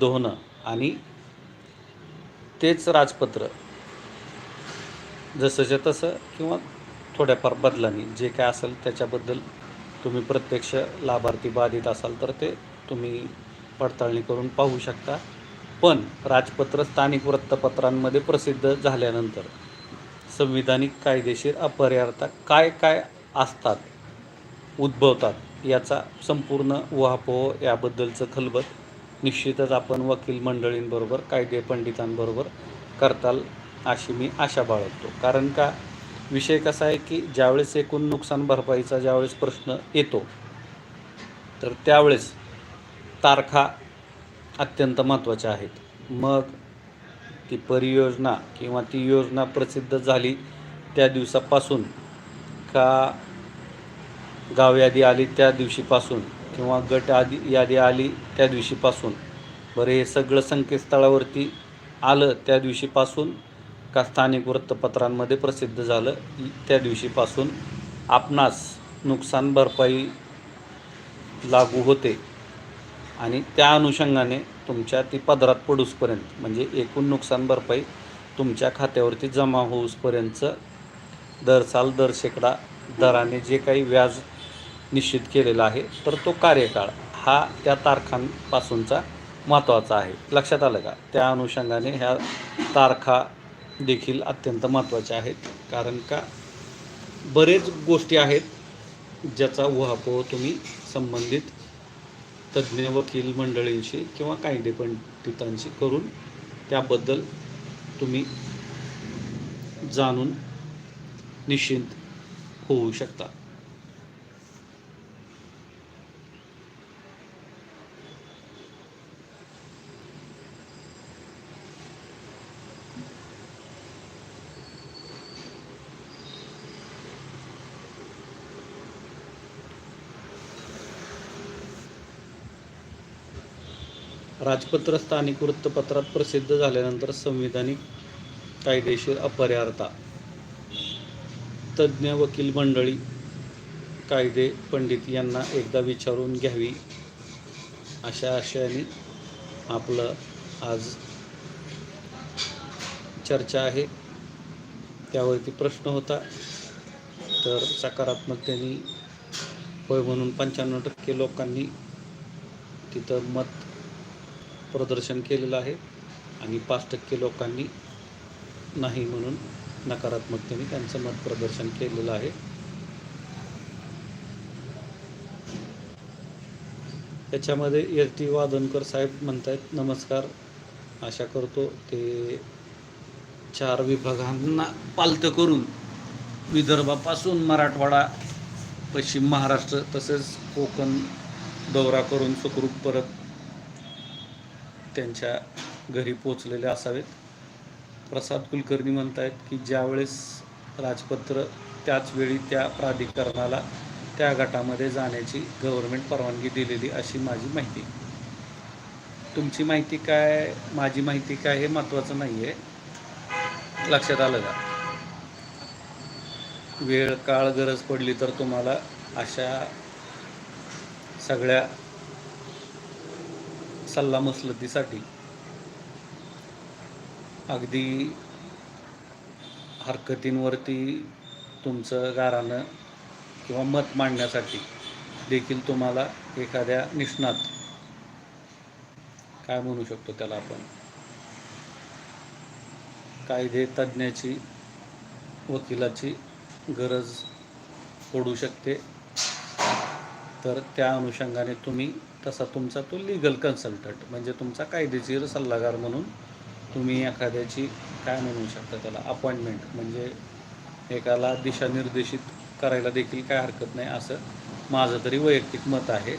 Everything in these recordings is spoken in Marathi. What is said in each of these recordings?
प्रसिद्ध होणं आणि तेच राजपत्र जसंच्या तसं किंवा थोड्याफार बदलांनी जे काय असेल त्याच्याबद्दल तुम्ही प्रत्यक्ष लाभार्थी बाधित असाल तर ते तुम्ही पडताळणी करून पाहू शकता. पण राजपत्र स्थानिक वृत्तपत्रांमध्ये प्रसिद्ध झाल्यानंतर संविधानिक कायदेशीर अपरिहार्यता काय काय असतात उद्भवतात याचा संपूर्ण उहापोह याबद्दलचं खलबत निश्चितच आपण वकील मंडळींबरोबर कायदे पंडितांबरोबर करताल अशी मी आशा बाळगतो. कारण का विषय कसा आहे की ज्यावेळेस एकूण नुकसान भरपाईचा ज्यावेळेस प्रश्न येतो तर त्यावेळेस तारखा अत्यंत महत्त्वाच्या आहेत. मग ती परियोजना किंवा ती योजना प्रसिद्ध झाली त्या दिवसापासून का गाव यादी आली त्या दिवशीपासून? किंवा गट आदी यादी आली त्या दिवशीपासून. बरं हे सगळं संकेतस्थळावरती आलं त्या दिवशीपासून का स्थानिक वृत्तपत्रांमध्ये प्रसिद्ध झालं त्या दिवशीपासून आपणास नुकसान भरपाई लागू होते. आणि त्या अनुषंगाने तुमच्या ती पदरात पडूसपर्यंत म्हणजे एकूण नुकसान भरपाई तुमच्या खात्यावरती जमा होऊसपर्यंत दर साल दर शेकडा दराने जे काही व्याज निश्चित केलेला आहे. तर तो कार्यकाळ हा त्या तारखांपासूनचा महत्त्वाचा आहे. लक्षात आलं का? त्या अनुषंगाने ह्या तारखा देखील अत्यंत महत्त्वाच्या आहेत. कारण का? बरेच गोष्टी आहेत ज्याचा उहापोह तुम्ही संबंधित तज्ज्ञ वकील मंडळींशी किंवा कायदे पंडितांशी करून त्याबद्दल तुम्ही जाणून निश्चिंत होऊ शकता. राजपत्र स्थानिक वृत्तपत्रात प्रसिद्ध झाल्यानंतर संविधानिक कायदेशीर अपरिहार्यता तज्ज्ञ वकील मंडळी कायदे पंडित यांना एकदा विचारून घ्यावी अशा आशयाने आपलं आज चर्चा आहे. त्यावरती प्रश्न होता तर सकारात्मकतेने होय म्हणून पंच्याण्णव टक्के लोकांनी तिथं मत प्रदर्शन केलेलं आहे आणि पाच टक्के लोकांनी नाही म्हणून नकारात्मकतेने त्यांचं मत प्रदर्शन केलेलं आहे. त्याच्यामध्ये एस टी वादनकर साहेब म्हणतायत नमस्कार. आशा करतो ते चार विभागांना पालतं करून विदर्भापासून मराठवाडा पश्चिम महाराष्ट्र तसेच कोकण दौरा करून सुखरूप परत त्यांच्या घरी पोचलेले असावेत. प्रसाद कुलकर्णी म्हणतायत की ज्यावेळेस राजपत्र त्याच वेळी त्या प्राधिकरणाला त्या गटामध्ये जाण्याची गव्हर्नमेंट परवानगी दिलेली अशी माझी माहिती. तुमची माहिती काय माझी माहिती काय हे महत्त्वाचं नाही आहे लक्षात आलं का? वेळ काळ गरज पडली तर तुम्हाला अशा सगळ्या सल्लामसलतीसाठी अगदी हरकतींवरती तुमचं गारानं किंवा मत मांडण्यासाठी देखील तुम्हाला एखाद्या निष्णात काय म्हणू शकतो त्याला आपण? कायदे तज्ज्ञाची वकिलाची गरज पडू शकते. तर त्या अनुषंगाने तुम्ही तसा तुमचा तो लिगल कन्सल्टंट म्हणजे तुमचा कायदेशीर सल्लागार म्हणून तुम्ही एखाद्याची काय म्हणू शकता त्याला अपॉइंटमेंट म्हणजे एकाला दिशानिर्देशित करायला देखील काय हरकत नाही असं माझं तरी वैयक्तिक मत आहे.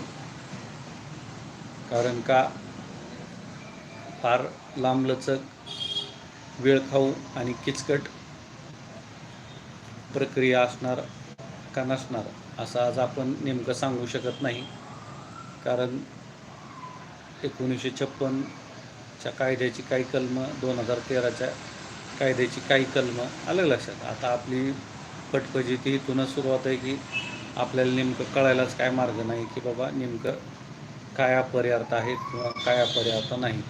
कारण का फार लांबलचक वेळखाऊ आणि किचकट प्रक्रिया असणार का नसणार असं आज आपण नेमकं सांगू शकत नाही. कारण एकोणीसशे छप्पनच्या कायद्याची काही कलमं दोन हजार तेराच्या कायद्याची काही कलमं आलं लक्षात. आता आपली पटपजिती इथूनच सुरुवात आहे की आपल्याला नेमकं कळायलाच काय मार्ग नाही की बाबा नेमकं काय अपरिहार्थ आहेत किंवा काय अपरिहार्थ नाही.